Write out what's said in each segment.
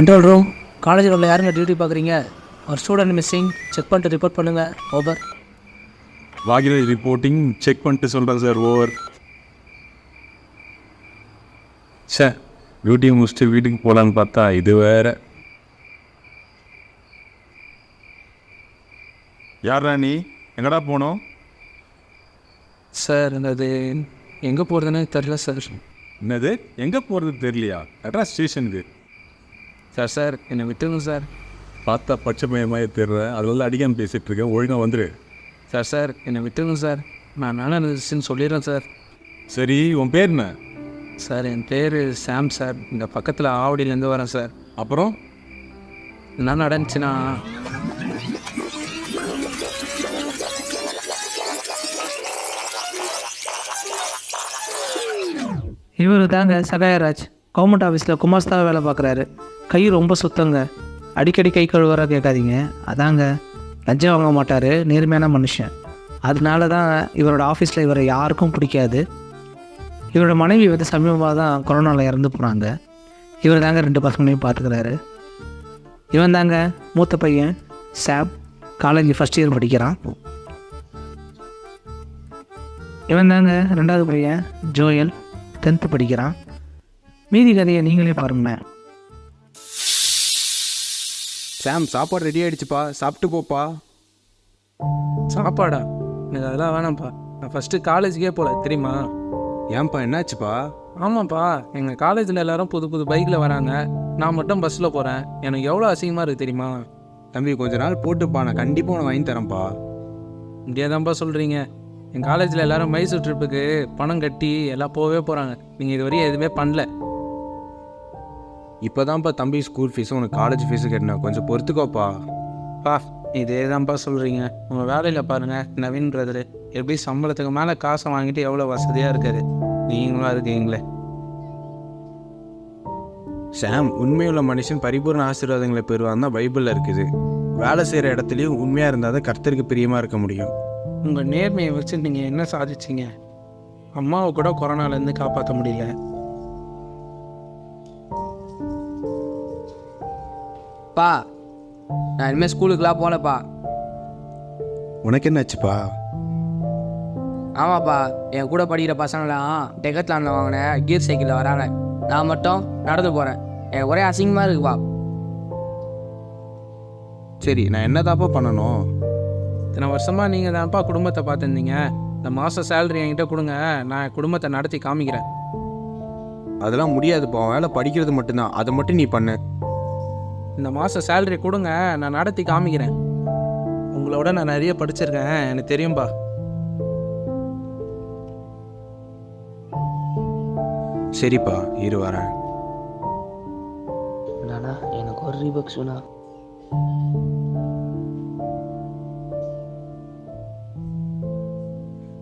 Control room காலேஜில் உள்ள யாருங்க டியூட்டி பார்க்குறீங்க? ஒரு ஸ்டூடெண்ட் மிஸ்ஸிங் செக் பண்ணிட்டு ரிப்போர்ட் பண்ணுங்கள் ஓவர் வாகிரேஜ் ரிப்போர்ட்டிங் செக் பண்ணிட்டு சொல்கிறேன் சார் ஓவர் சார் டியூட்டி முடிச்சுட்டு வீட்டுக்கு போகலான்னு பார்த்தா இது வேற. யாரா நீ எங்கடா போனோம்? சார் அது எங்கே போகிறதுன்னு தெரியல சார் என்னது? எங்கே போகிறது தெரியலையா? அட்ரா ஸ்டேஷனுக்கு சார் சார் என்னை விட்டுருங்க சார் பார்த்தா பச்சை பையமாயே தெரியல அதெல்லாம் அடிக்காமல் பேசிகிட்டு இருக்கேன் ஒழுங்காக வந்துரு. சார் சார் என்னை விட்டுருங்க சார் நான் நல்லா இருந்துச்சுன்னு சொல்லிடுறேன் சார் சரி உன் பேர் என்ன? சார் என் பேர் சாம் சார் இந்த பக்கத்தில் ஆவடியிலேருந்து வரேன் சார் அப்புறம்? என்ன நடந்துச்சுன்னா? இவர் தாங்க சகாயராஜ் கவர்மெண்ட் ஆஃபீஸில் குமாஸ்தாவை வேலை பார்க்குறாரு. கை ரொம்ப சுத்தங்க. அடிக்கடி கை கழுவுறா கேட்காதீங்க. அதாங்க லஞ்சம் வாங்க மாட்டார் நேர்மையான மனுஷன். அதனால தான் இவரோட ஆஃபீஸில் இவரை யாருக்கும் பிடிக்காது. இவரோட மனைவி வந்து சமீபமாக தான் கொரோனாவில் இறந்து போனாங்க. இவர் தாங்க ரெண்டு பசங்களையும் பார்த்துக்கிறாரு. இவன் தாங்க மூத்த பையன் சாப் காலேஜ் ஃபஸ்ட் இயர் படிக்கிறான். இவன் தாங்க ரெண்டாவது பையன் ஜோயல் டென்த்து படிக்கிறான். மீதி கதையை நீங்களே பாருங்களேன். சாம் சாப்பாடு ரெடி ஆயிடுச்சுப்பா. சாப்பிட்டு போப்பா. சாப்பாடா? எனக்கு அதெல்லாம் வேணாம்ப்பா. நான் ஃபஸ்ட்டு காலேஜுக்கே போகல தெரியுமா? ஏன்பா என்னாச்சுப்பா? ஆமாப்பா. எங்கள் காலேஜில் எல்லாரும் புது புது பைக்கில் வராங்க. நான் மட்டும் பஸ்ஸில் போகிறேன் எனக்கு எவ்வளோ அசிங்கமாக இருக்குது தெரியுமா? தம்பி கொஞ்ச நாள் போட்டுப்பா. நான் கண்டிப்பாக உனக்கு வாங்கி தரேன்ப்பா இப்படியே தான்ப்பா சொல்கிறீங்க என் காலேஜில் எல்லாரும் மைசூர் ட்ரிப்புக்கு பணம் கட்டி எல்லாம் போகவே போகிறாங்க நீங்கள் இது வரையும் எதுவுமே பண்ணல. இப்போதான்ப்பா தம்பி ஸ்கூல் ஃபீஸும் உனக்கு காலேஜ் ஃபீஸு கட்டினேன் கொஞ்சம் பொறுத்துக்கோப்பா. பா இதே தான்ப்பா சொல்கிறீங்க உங்கள் வேலையில் பாருங்கள் நவீன் பிரதர் எப்படி சம்பளத்துக்கு மேலே காசை வாங்கிட்டு எவ்வளோ வசதியாக இருக்காரு? நீங்களும் இருக்கீங்களே. சாம் உண்மையுள்ள மனுஷன் பரிபூர்ண ஆசீர்வாதங்களை பெறுவான் தான் பைபிளில் இருக்குது. வேலை செய்கிற இடத்துலையும் உண்மையாக இருந்தால் தான் கர்த்தருக்கு பிரியமாக இருக்க முடியும். உங்கள் நேர்மையை வச்சு நீங்கள் என்ன சாதிச்சீங்க? அம்மாவை கூட கொரோனாலேருந்து காப்பாற்ற முடியல. பா நான் இனிமேல் ஸ்கூலுக்குலாம் போகலப்பா. உனக்கு என்னாச்சுப்பா ஆமாப்பா என் கூட படிக்கிற பசங்களாம் டெக்கத்லானில் வாங்கின கீர் சைக்கிளில் வராங்க. நான் மட்டும் நடந்து போகிறேன் எனக்கு ஒரே அசிங்கமாக இருக்குப்பா. சரி நான் என்னதாப்பா பண்ணணும்? இத்தனை வருஷமாக நீங்கள் தான்ப்பா குடும்பத்தை பார்த்துருந்தீங்க. இந்த மாதம் சேலரி என்கிட்ட கொடுங்க. நான் குடும்பத்தை நடத்தி காமிக்கிறேன். அதெல்லாம் முடியாதுப்பா. வேலை படிக்கிறது மட்டும்தான். அதை மட்டும் நீ பண்ணு. இந்த மாதம் சேலரி கொடுங்க நான் நடத்தி காமிக்கிறேன். உங்களோட நான் நிறைய படிச்சிருக்கேன் எனக்கு தெரியும்பா. சரிப்பா இரு வரேன். நானா எனக்கு ஒரு ரீபக்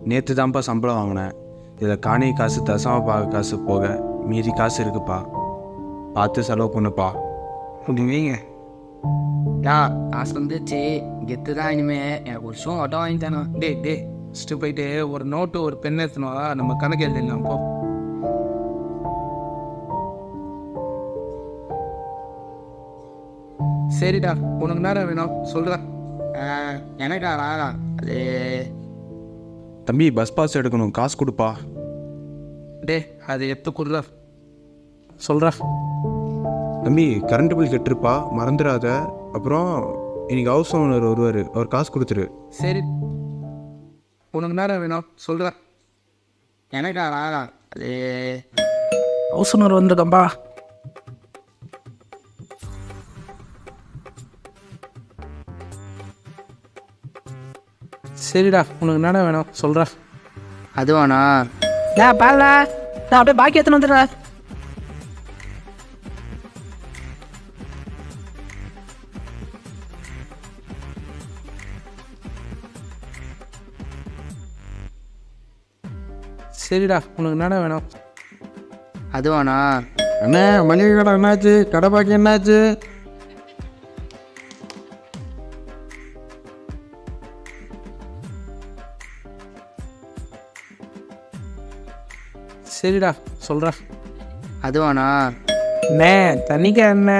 நேற்று தான்ப்பா சம்பளம் வாங்கினேன். இதில் காணி காசு தசம பாக காசு போக மீதி காசு இருக்குப்பா. பார்த்து செலவு பண்ணுப்பா. அப்படி வைங்க நான் காசு வந்துச்சு கெத்து தான் இனிமே. எனக்கு ஒரு ஷோ ஆட்டோ வாங்கி தானே டே டே ஃபஸ்ட்டு போயிட்டு ஒரு நோட்டு ஒரு பென் எடுத்துனோ நம்ம கணக்கு எழுதிடலாம். போ. சரிடா உனக்கு நேரம் வேணும்? சொல்கிறேன் எனக்கா வேணாம் அது தம்பி பஸ் பாஸ் எடுக்கணும். காசு கொடுப்பா. டே அது எடுத்து கொடுறா. சொல்கிறா தம்பி கரண்ட் பில் கெட்டுருப்பா மறந்துடாத. அப்புறம் இன்னைக்கு ஹவுஸ் ஓனர் வருவார். அவர் காசு கொடுத்துரு. சரி. உனக்கு நேரம் வேணும்? சொல்கிறேன் எனக்கா? வேணாம் அது ஹவுஸ் ஓனர் வந்திருக்கம்பா சரிடா. உனக்கு என்ன வேணும்? சொல்கிறா அதுவாண்ணா நான் பாருல நான் அப்படியே பாக்கி எடுத்துன்னு வந்துடுறேன். சரிடா உனக்கு என்ன வேணும்? அதுவாண்ணா அண்ணே மளிகை கடை என்னாச்சு? கடை பாக்கி என்னாச்சு? சரிடா சொல்கிறா அதுவாண்ணா அண்ணே தண்ணிக்கா என்ன?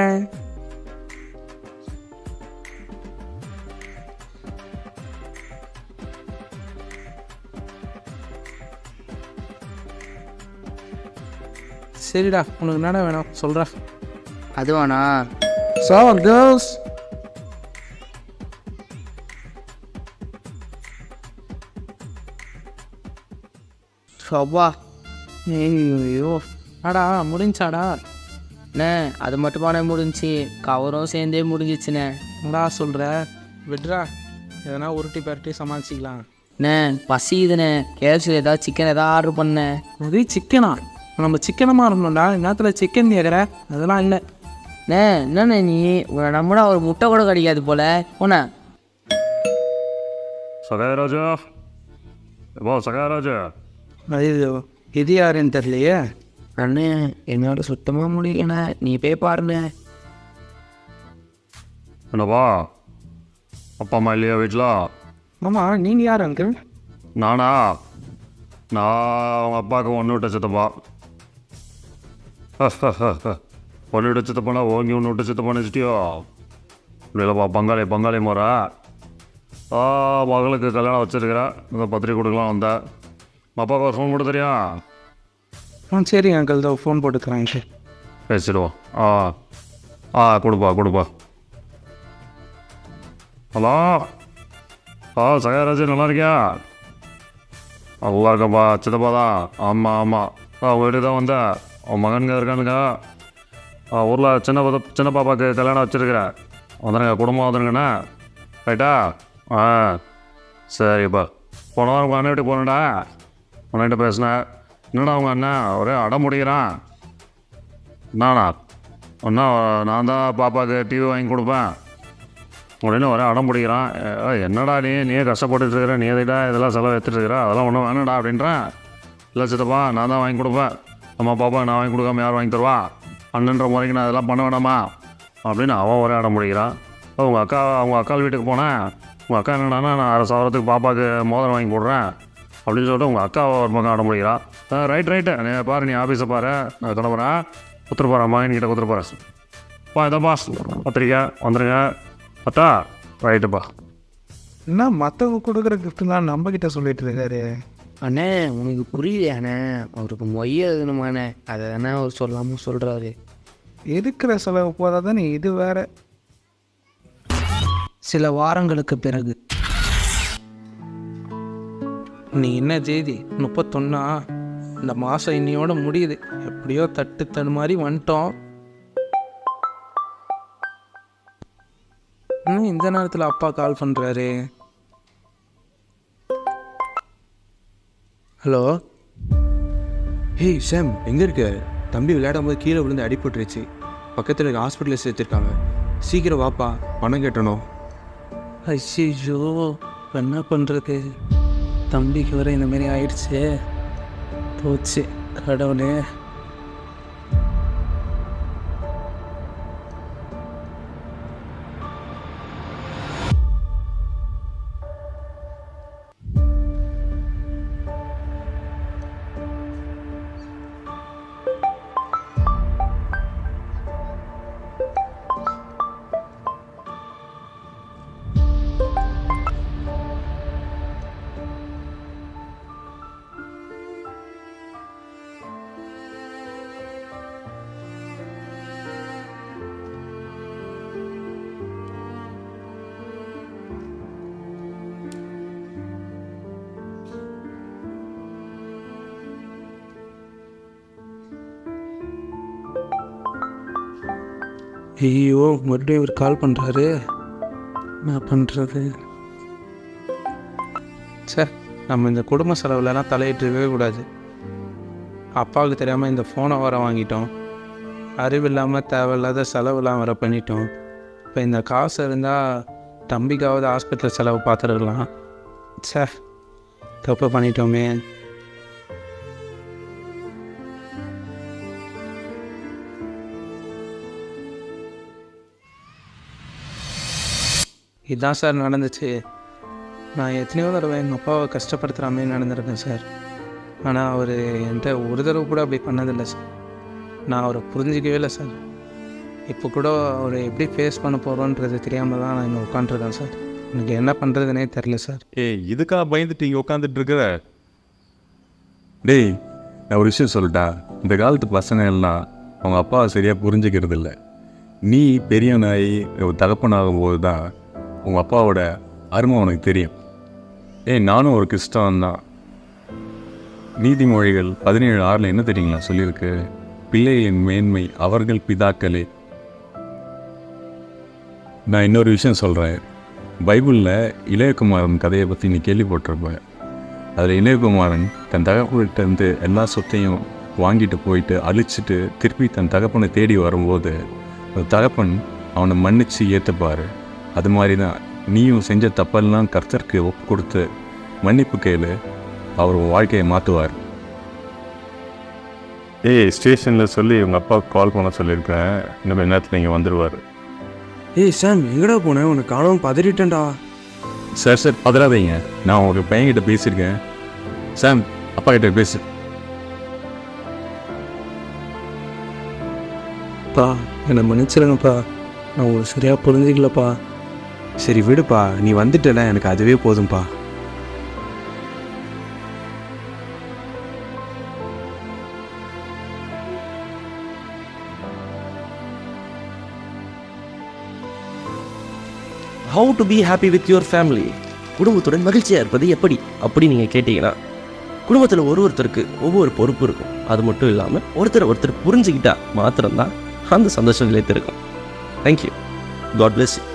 சரிடா உனக்கு என்னடா வேணும்? சொல்கிறா அதுவாண்ணா சார் கேர்ள்ஸ் அப்பா ஐயோ அடா முடிஞ்சாடா? அண்ணே அது மட்டுமாண்ணே முடிஞ்சுச்சு கவரும் சேர்ந்தே முடிஞ்சிச்சுண்ணே. என்னடா சொல்கிற விட்றா. எதனா உருட்டி பரட்டி சமாளிச்சிக்கலாம். அண்ணே பசியுதுண்ணே கேஎஃப்சியில் ஏதாவது சிக்கன் ஏதாவது ஆர்டர் பண்ணேன் அது சிக்கனா நம்ம சிக்கனமாக இருந்தோம்டா. நேரத்தில் சிக்கன் கேட்குற அதெல்லாம் இல்லை. அண்ணே என்னண்ணே நீ? உன்னை நம்பினா ஒரு முட்டை கூட கிடைக்காது போல. போண்ணே. சகாயராஜா? வா சகாயராஜா. இது இது யாருன்னு தெரியலையே. அண்ணே என்னோட சுத்தமாக முடியலண்ணே. நீ போய் பாருண்ணே. என்னப்பா அப்பா அம்மா இல்லையா வீட்டில் மாமா நீங்கள் யார் அங்கிள் நானா? நான் அவங்க அப்பாவுக்கு ஒன்று விட்ட சித்தப்பா. விட்ட சித்தப்பானா ஓங்கி ஒன்று விட்ட சித்தப்பா நினச்சிட்டியோ இல்லைப்பா பங்காளி பங்காளி முறை ஆ மகளுக்கு கல்யாணம் வச்சிருக்கிறேன் இந்த பத்திரிக்கை கொடுக்கலாம் வந்தேன் அப்பாவுக்கு ஒரு ஃபோன் போட்டு தெரியும்? ஆ சரிங்க அங்கிள் தான் ஃபோன் போட்டுக்கிறேன் பேசிடுவோம். ஆ ஆ கொடுப்பா கொடுப்பா. ஹலோ? ஆ சகாராஜன் நல்லா இருக்கியா? நல்லா இருக்கப்பா சித்தப்பா தான். ஆமாம் ஆமாம் ஆ உங்கள் வீட்டுக்கு தான் வந்தேன். உன் மகனுங்க இருக்கானுங்க. ஊரில் சின்ன பத சின்ன பாப்பாவுக்கு கல்யாணம் வச்சுருக்கிறேன் வந்துடுங்க குடும்பம் வந்துடுங்கண்ணா ரைட்டா ஆ? சரிப்பா. போன வாரம் உங்கள் அண்ணன் வீட்டுக்கு போனேன்டா. உன்னிட்ட பேசினேன். என்னடா உங்கள் அண்ணன்? ஒரே அடம் முடிக்கிறான். நானா ஒன்றா நான் தான் பாப்பாவுக்கு டிவி வாங்கி கொடுப்பேன். உடனே ஒரே அடம் பிடிக்கிறான் என்னடா நீ? நீயே கஷ்டப்பட்டுருக்கிற நீ எதுடா இதெல்லாம் செலவு எடுத்துட்டு இருக்கிற? அதெல்லாம் ஒன்றும் வேணாடா அப்படின்றேன். இல்லை சித்தப்பா நான் தான் வாங்கி கொடுப்பேன். அம்மா பாப்பா நான் வாங்கி கொடுக்காம யார் வாங்கி தருவா? அண்ணன்ற முறைக்கு நான் அதெல்லாம் பண்ண வேணாமா? அப்படின்னு அவன் ஒரே ஆட பிடிக்கிறான் உங்கள் அக்கா அவங்க அக்கா வீட்டுக்கு போனேன் உங்கள் அக்கா என்னடானா நான் அரை சவரத்துக்கு பாப்பாவுக்கு மோதிரம் வாங்கி போடுறேன். அப்படின்னு சொல்லிட்டு உங்கள் அக்கா ஒரு பக்கம் ஆட முடிகிறான் ரைட் ரைட்டு நீ பாரு நீ ஆஃபீஸை பாரு. நான் கிளம்புறேன் கொடுத்துட்டு போகிறேன் மகன்கிட்ட கொடுத்துட்டு போகிறேன் பா இதாப்பா பத்திரிக்கை வந்துடுங்க அத்தா ரைட்டுப்பா என்ன மற்றவங்க கொடுக்குற கிஃப்ட்லாம் நம்மக்கிட்ட சொல்லிட்டு இருக்காரு. அண்ணே உனக்கு புரியலையாண்ணே அவருக்கு மொய் எழுதணுமாண்ணே. அதை தானே அவர் சொல்லாமல் சொல்கிறாரு இருக்கிற செலவு போதாதானே இது வேற. சில வாரங்களுக்கு பிறகு. நீ என்ன தேதி முப்பத்தொன்னா? இந்த மாதம் இன்னையோட முடியுது. எப்படியோ தட்டு தடு மாதிரி வந்துட்டோம். இன்னும் இந்த நேரத்தில் அப்பா கால் பண்ணுறாரு ஹலோ ஹேய் சாம் எங்கே இருக்க? தம்பி விளையாடும் போது கீழே விழுந்து அடிபட்டுருச்சு பக்கத்தில் இருக்க ஹாஸ்பிட்டலில் சேர்த்துருக்காங்க. சீக்கிரம் வாப்பா பணம் கட்டணும். ஐயோ என்ன பண்ணுறது தம்பிக்கு வர இந்தமாரி ஆயிடுச்சு. போச்சு கடவுளே. ஐயோ மறுபடியும் இவர் கால் பண்ணுறாரு என்ன பண்ணுறது சார் நம்ம இந்த குடும்ப செலவுலலாம் தலையிட்டுருக்கவே கூடாது. அப்பாவுக்கு தெரியாமல் இந்த ஃபோனை வர வாங்கிட்டோம். அறிவில்லாமல் தேவையில்லாத செலவுலாம் வர பண்ணிட்டோம். இப்போ இந்த காசு இருந்தால் தம்பிக்காவது ஹாஸ்பிட்டல் செலவு பார்த்துருக்கலாம் சார் தப்பு பண்ணிட்டோமே. இதுதான் சார் நடந்துச்சு. நான் எத்தனையோ தடவை எங்கள் அப்பாவை கஷ்டப்படுத்துகிற மாதிரி நடந்திருக்கேன் சார். ஆனால் அவர் என்கிட்ட ஒரு தடவை கூட அப்படி பண்ணதில்லை சார். நான் அவரை புரிஞ்சிக்கவே இல்லை சார். இப்போ கூட அவரை எப்படி ஃபேஸ் பண்ண போகிறோன்றது தெரியாமல் தான் நான் இங்கே உட்காண்ட்ருக்கேன் சார். எனக்கு என்ன பண்ணுறதுனே தெரில சார். ஏய் இதுக்கா பயந்துட்டு இங்கே உட்காந்துட்டு இருக்கிற டேய் நான் ஒரு விஷயம் சொல்லிட்டா? இந்த காலத்து பசங்க எல்லாம் அவங்க அப்பாவை சரியாக புரிஞ்சுக்கிறது இல்லை நீ பெரியவனாகி ஒரு தகப்பனாகும் போது தான் உங்கள் அப்பாவோட அருமை உனக்கு தெரியும். ஏய் நானும் ஒரு கிறிஸ்தவன் தான். நீதிமொழிகள் பதினேழு ஆறில் என்ன தெரியுங்களா சொல்லியிருக்கு? பிள்ளையின் மேன்மை அவர்கள் பிதாக்களே. நான் இன்னொரு விஷயம் சொல்கிறேன் பைபிளில் இளையகுமாரன் கதையை பற்றி நீ கேள்விப்பட்டிருப்பேன் அதில் இளையகுமாரன் தன் தகப்பன்கிட்ட எல்லா சொத்தையும் வாங்கிட்டு போயிட்டு அழிச்சிட்டு திருப்பி தன் தகப்பனை தேடி வரும்போது அந்த தகப்பன் அவனை மன்னிச்சு ஏற்றுப்பார் அது மாதிரி தான் நீயும் செஞ்ச தப்பெல்லாம் கர்த்தருக்கு ஒப்பு கொடுத்து மன்னிப்பு கேளு. அவர் வாழ்க்கையை மாற்றுவார். ஏய் ஸ்டேஷனில் சொல்லி உங்கள் அப்பாவுக்கு கால் பண்ண சொல்லியிருக்கேன் இன்னும் கொஞ்ச நேரத்தில் இங்கே வந்துடுவார் ஏய் சாம் எங்கடா போனேன் உனக்கு காணாமல் பதறிட்டேன்டா. Sir sir பதறாதீங்க. நான் உங்கள் பையன்கிட்ட பேசியிருக்கேன். சாம் அப்பா கிட்ட பேசு. பா என்னை மன்னிச்சிருங்கப்பா. நான் உங்களை சரியாக புரிஞ்சிக்கலப்பா. சரி விடுப்பா. நீ வந்துட்டல எனக்கு அதுவே போதும்பா. How to be happy with your family குடும்பத்துடன் மகிழ்ச்சியாக இருப்பது எப்படி? அப்படி நீங்கள் கேட்டிங்கன்னா குடும்பத்தில் ஒரு ஒருத்தருக்கு ஒவ்வொரு பொறுப்பு இருக்கும். அது மட்டும் இல்லாமல் ஒருத்தர் ஒருத்தர் புரிஞ்சுக்கிட்டா மாத்திரம்தான் அந்த சந்தோஷம் நிலைத்திருக்கும் தேங்க்யூ காட் bless யூ